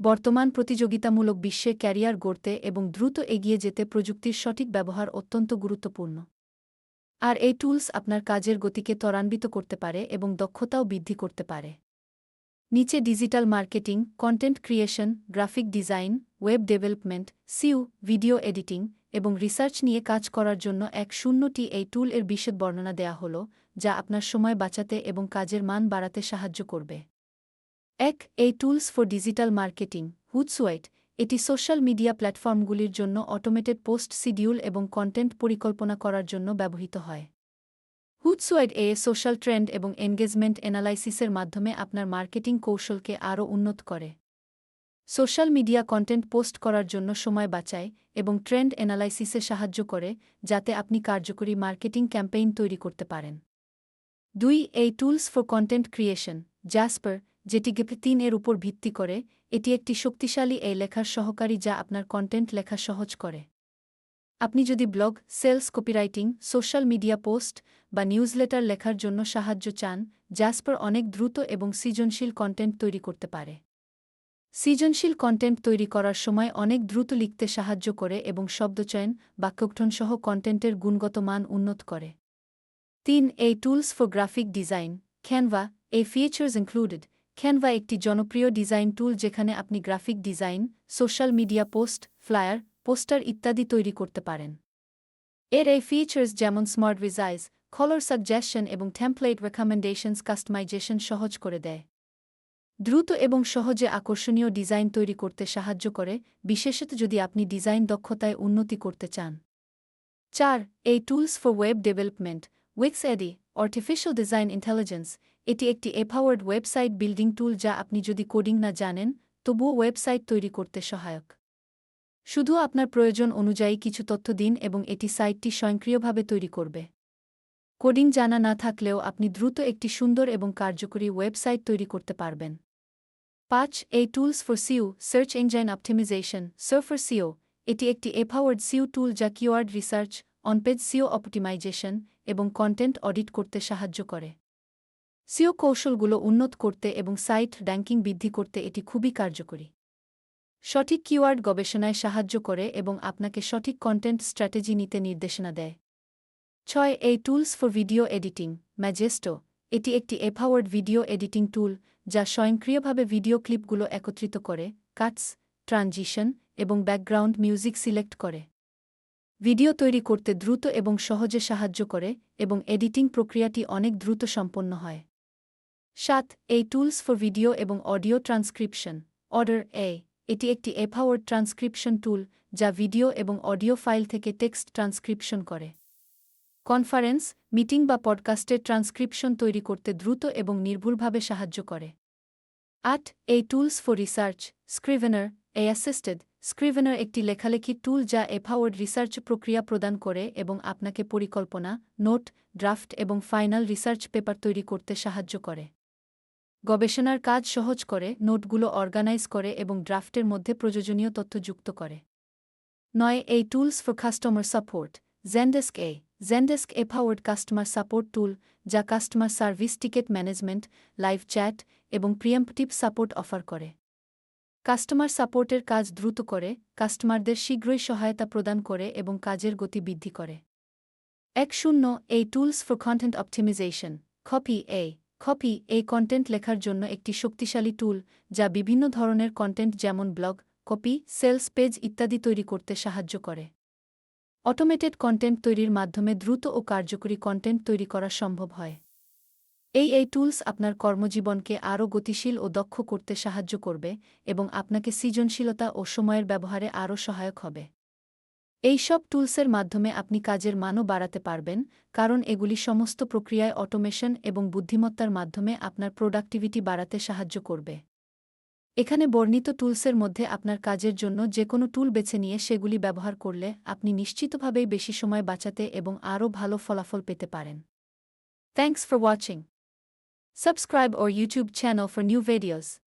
বর্তমান প্রতিযোগিতামূলক বিশ্বে ক্যারিয়ার গড়তে এবং দ্রুত এগিয়ে যেতে প্রযুক্তির সঠিক ব্যবহার অত্যন্ত গুরুত্বপূর্ণ। আর এই টুলস আপনার কাজের গতিকে ত্বরান্বিত করতে পারে এবং দক্ষতাও বৃদ্ধি করতে পারে। নিচে digital marketing, content creation, graphic design, web development, SEO, video editing এবং রিসার্চ নিয়ে কাজ করার জন্য এক শূন্যটি এই টুল এর বিশদ বর্ণনা দেয়া হল, যা আপনার সময় বাঁচাতে এবং কাজের মান বাড়াতে সাহায্য করবে। এক, এই tools for digital marketing Hootsuite এটি সোশ্যাল মিডিয়া প্ল্যাটফর্মগুলির জন্য অটোমেটেড পোস্ট শিডিউল এবং কন্টেন্ট পরিকল্পনা করার জন্য ব্যবহৃত হয়। হুডসোয়াইড এ সোশ্যাল ট্রেন্ড এবং এনগেজমেন্ট অ্যানালাইসিসের মাধ্যমে আপনার মার্কেটিং কৌশলকে আরও উন্নত করে। সোশ্যাল মিডিয়া কন্টেন্ট পোস্ট করার জন্য সময় বাঁচায় এবং ট্রেন্ড অ্যানালাইসিসে সাহায্য করে, যাতে আপনি কার্যকরী মার্কেটিং ক্যাম্পেইন তৈরি করতে পারেন। দুই, এই tools for content creation Jasper যেটি গেপে তিন এর উপর ভিত্তি করে, এটি একটি শক্তিশালী এই লেখার সহকারী যা আপনার কন্টেন্ট লেখা সহজ করে। আপনি যদি blog sales copywriting social media post বা নিউজলেটার লেখার জন্য সাহায্য চান জ্যাসপার অনেক দ্রুত এবং সৃজনশীল কন্টেন্ট তৈরি করতে পারে। সৃজনশীল কন্টেন্ট তৈরি করার সময় অনেক দ্রুত লিখতে সাহায্য করে এবং শব্দচয়ন বাক্যগঠনসহ কন্টেন্টের গুণগত মান উন্নত করে। তিন, এই tools for graphic design Canva এই ফিচার্স ইনক্লুডেড খ্যানভা একটি জনপ্রিয় ডিজাইন টুল যেখানে আপনি graphic design, social media post, flyer, poster ইত্যাদি তৈরি করতে পারেন। এর এই ফিচার্স যেমন স্মার্ট রিজাইজ কলর সাজেশন এবং টেমপ্লেট রেকমেন্ডেশনস কাস্টমাইজেশন সহজ করে দেয়। দ্রুত এবং সহজে আকর্ষণীয় ডিজাইন তৈরি করতে সাহায্য করে, বিশেষত যদি আপনি ডিজাইন দক্ষতায় উন্নতি করতে চান। চার, এই tools for web development Wix ADI artificial design intelligence এটি একটি এপাওয়ার্ড ওয়েবসাইট বিল্ডিং টুল যা আপনি যদি কোডিং না জানেন, তবুও ওয়েবসাইট তৈরি করতে সহায়ক। শুধু আপনার প্রয়োজন অনুযায়ী কিছু তথ্য দিন এবং এটি সাইটটি স্বয়ংক্রিয়ভাবে তৈরি করবে। কোডিং জানা না থাকলেও আপনি দ্রুত একটি সুন্দর এবং কার্যকরী ওয়েবসাইট তৈরি করতে পারবেন। পাঁচ, এই tools for SEO search engine optimisation, Surfer SEO, এটি একটি এফাওয়ার্ড সিউ টুল যা keyword research, on page SEO optimisation এবং কন্টেন্ট অডিট করতে সাহায্য করে। সিও কৌশলগুলো উন্নত করতে এবং সাইট র্যাঙ্কিং বৃদ্ধি করতে এটি খুবই কার্যকরী। সঠিক কিওয়ার্ড গবেষণায় সাহায্য করে এবং আপনাকে সঠিক কন্টেন্ট স্ট্র্যাটেজি নিতে নির্দেশনা দেয়। ছয়, এই tools for video editing, Magisto, এটি একটি এপাওয়ার্ড ভিডিও এডিটিং টুল যা স্বয়ংক্রিয়ভাবে ভিডিও ক্লিপগুলো একত্রিত করে, কাটস, ট্রানজিশন এবং ব্যাকগ্রাউন্ড মিউজিক সিলেক্ট করে। ভিডিও তৈরি করতে দ্রুত এবং সহজে সাহায্য করে এবং এডিটিং প্রক্রিয়াটি অনেক দ্রুত সম্পন্ন হয়। সাত, এই টুলস ফর ভিডিও এবং অডিও ট্রান্সক্রিপশন অর্ডার এ এটি একটি এপাওয়ার্ড ট্রান্সক্রিপশন টুল যা ভিডিও এবং অডিও ফাইল থেকে টেক্সট ট্রান্সক্রিপশন করে। কনফারেন্স মিটিং বা পডকাস্টের ট্রান্সক্রিপশন তৈরি করতে দ্রুত এবং নির্ভুলভাবে সাহায্য করে। আট, এই tools for research Scrivener AI assisted Scrivener একটি লেখালেখি টুল যা এফাওয়ার্ড রিসার্চ প্রক্রিয়া প্রদান করে এবং আপনাকে পরিকল্পনা নোট ড্রাফট এবং ফাইনাল রিসার্চ পেপার তৈরি করতে সাহায্য করে। গবেষণার কাজ সহজ করে, নোটগুলো অর্গানাইজ করে এবং ড্রাফটের মধ্যে প্রয়োজনীয় তথ্য যুক্ত করে। নয়, এই tools for customer support. Zendesk AI Zendesk AI powered customer support tool যা customer service ticket management live chat এবং প্রিয়াম্পটিভ সাপোর্ট অফার করে। কাস্টমার সাপোর্টের কাজ দ্রুত করে কাস্টমারদের শীঘ্রই সহায়তা প্রদান করে এবং কাজের গতি বৃদ্ধি করে। এক শূন্য, এই tools for content optimisation copy AI copy এই কন্টেন্ট লেখার জন্য একটি শক্তিশালী টুল যা বিভিন্ন ধরনের কন্টেন্ট যেমন ব্লগ কপি সেলস পেজ ইত্যাদি তৈরি করতে সাহায্য করে। অটোমেটেড কন্টেন্ট তৈরির মাধ্যমে দ্রুত ও কার্যকরী কন্টেন্ট তৈরি করা সম্ভব হয়। এই এই টুলস আপনার কর্মজীবনকে আরও গতিশীল ও দক্ষ করতে সাহায্য করবে এবং আপনাকে সৃজনশীলতা ও সময়ের ব্যবহারে আরও সহায়ক হবে। এই সব টুলসের মাধ্যমে আপনি কাজের মানও বাড়াতে পারবেন, কারণ এগুলি সমস্ত প্রক্রিয়ায় অটোমেশন এবং বুদ্ধিমত্তার মাধ্যমে আপনার প্রোডাক্টিভিটি বাড়াতে সাহায্য করবে। এখানে বর্ণিত টুলসের মধ্যে আপনার কাজের জন্য যে কোনো টুল বেছে নিয়ে সেগুলি ব্যবহার করলে আপনি নিশ্চিতভাবেই বেশি সময় বাঁচাতে এবং আরও ভালো ফলাফল পেতে পারেন। Thanks for watching Subscribe our YouTube channel for new videos.